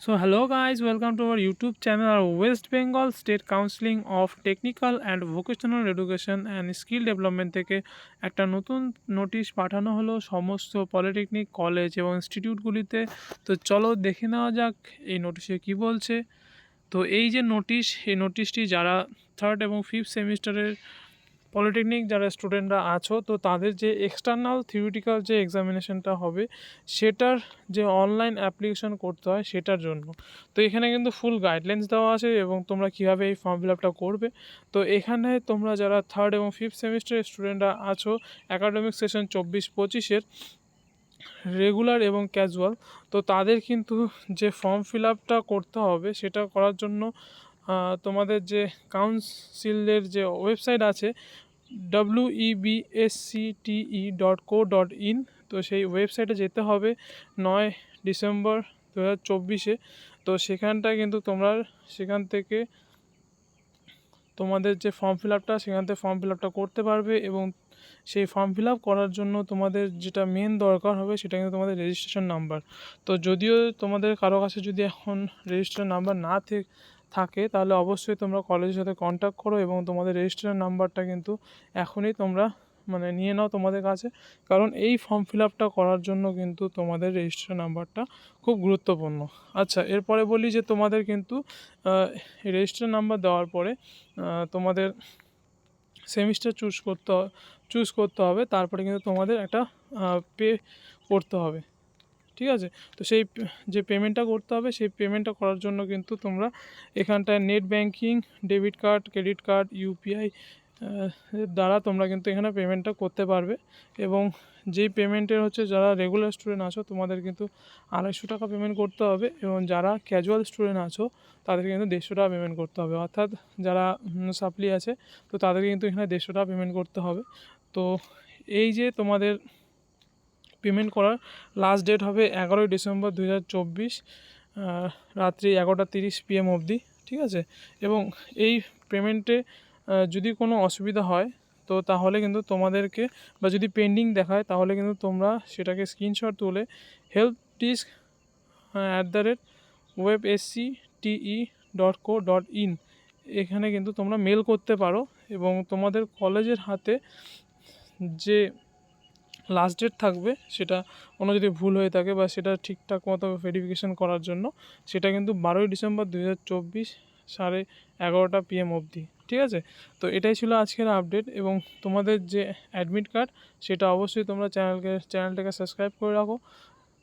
So hello guys welcome to our YouTube channel R West Bengal state counselling of technical and vocational education and skill development থেকে একটা নতুন notice পাঠানো হলো সমস্ত polytechnic college এবং ইনস্টিটিউটগুলিতে তো চলো দেখে নেওয়া যাক এই নোটিশে কি বলছে। তো এই যে নোটিশ এই নোটিশটি যারা থার্ড এবং ফিফথ সেমিস্টারের পলিটেকনিক যারা স্টুডেন্টরা আছো, তো তাদের যে এক্সটার্নাল থিওরিটিক্যাল যে এক্সামিনেশনটা হবে, সেটার যে অনলাইন অ্যাপ্লিকেশন করতে হয় সেটার জন্য। তো এখানে কিন্তু ফুল গাইডলাইন্স দেওয়া আছে এবং তোমরা কীভাবে এই ফর্ম ফিল আপটা করবে। তো এখানে তোমরা যারা থার্ড এবং ফিফথ সেমিস্টারের স্টুডেন্টরা আছো একাডেমিক সেশন চব্বিশ পঁচিশের রেগুলার এবং ক্যাজুয়াল তো তাদের কিন্তু যে ফর্ম ফিল আপটা করতে হবে, সেটা করার জন্য তোমাদের যে কাউন্সিলের যে ওয়েবসাইট আছে W WBSCTE dot co dot in তো সেই ওয়েবসাইটে যেতে হবে নয় ডিসেম্বর দু হাজার চব্বিশে। তো সেখানটায় কিন্তু তোমরা সেখান থেকে তোমাদের যে ফর্ম ফিল আপটা সেখান থেকে ফর্ম ফিল আপটা করতে পারবে এবং সেই ফর্ম ফিল আপ করার জন্য তোমাদের যেটা মেন দরকার হবে সেটা কিন্তু তোমাদের রেজিস্ট্রেশন নাম্বার। তো যদিও তোমাদের কারও কাছে যদি এখন রেজিস্ট্রেশন নাম্বার না থে- থাকে, তাহলে অবশ্যই তোমরা কলেজের সাথে কন্ট্যাক্ট করো এবং তোমাদের রেজিস্ট্রেশন নাম্বারটা কিন্তু এখনই তোমরা মানে নিয়ে নাও তোমাদের কাছে। কারণ এই ফর্ম ফিল আপটা করার জন্য কিন্তু তোমাদের রেজিস্ট্রেশন নাম্বারটা খুব গুরুত্বপূর্ণ। আচ্ছা এরপরে বলি যে তোমাদের কিন্তু রেজিস্ট্রেশন নাম্বার দেওয়ার পরে তোমাদের সেমিস্টার চুজ করতে চুজ করতে হবে, তারপরে কিন্তু তোমাদের একটা পে করতে হবে। ঠিক আছে? তো সেই যে পেমেন্টটা করতে হবে, সেই পেমেন্টটা করার জন্য কিন্তু তোমরা এখানটায় net banking debit card credit card UPI দ্বারা তোমরা কিন্তু এখানে পেমেন্টটা করতে পারবে। এবং যেই পেমেন্টের হচ্ছে যারা রেগুলার স্টুডেন্ট আছো, তোমাদের কিন্তু আড়াইশো টাকা পেমেন্ট করতে হবে। এবং যারা ক্যাজুয়াল স্টুডেন্ট আছো তাদের কিন্তু দেড়শো টাকা পেমেন্ট করতে হবে। অর্থাৎ যারা সাপ্লি আছে, তো তাদেরকে কিন্তু এখানে দেড়শো টাকা পেমেন্ট করতে হবে। তো এই যে তোমাদের পেমেন্ট করার লাস্ট ডেট হবে এগারোই ডিসেম্বর দু হাজার চব্বিশ রাত্রি এগারোটা তিরিশ পিএম অবধি, ঠিক আছে? এবং এই পেমেন্টে যদি কোনো অসুবিধা হয়, তো তাহলে কিন্তু তোমাদেরকে, বা যদি পেন্ডিং দেখায়, তাহলে কিন্তু তোমরা সেটাকে স্ক্রিনশট তুলে help disk at the rate web SC TE dot co dot in এখানে কিন্তু তোমরা মেল করতে পারো এবং তোমাদের কলেজের হাতে যে লাস্ট ডেট থাকবে, সেটা কোনো যদি ভুল হয়ে থাকে বা সেটা ঠিকঠাক মতো ভেরিফিকেশন করার জন্য, সেটা কিন্তু বারোই ডিসেম্বর দু হাজার চব্বিশ সাড়ে এগারোটা পিএম অবধি, ঠিক আছে? তো এটাই ছিল আজকের আপডেট এবং তোমাদের যে অ্যাডমিট কার্ড সেটা অবশ্যই তোমরা চ্যানেলকে চ্যানেলটাকে সাবস্ক্রাইব করে রাখো,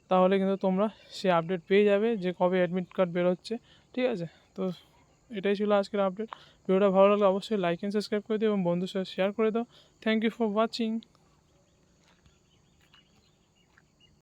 তাহলে কিন্তু তোমরা সে আপডেট পেয়ে যাবে যে কবে অ্যাডমিট কার্ড বেরোচ্ছে, ঠিক আছে? তো এটাই ছিল আজকের আপডেট ভিডিওটা ভালো লাগলে অবশ্যই লাইক অ্যান্ড সাবস্ক্রাইব করে দিও এবং বন্ধুর সাথে শেয়ার করে দাও। Thank you for watching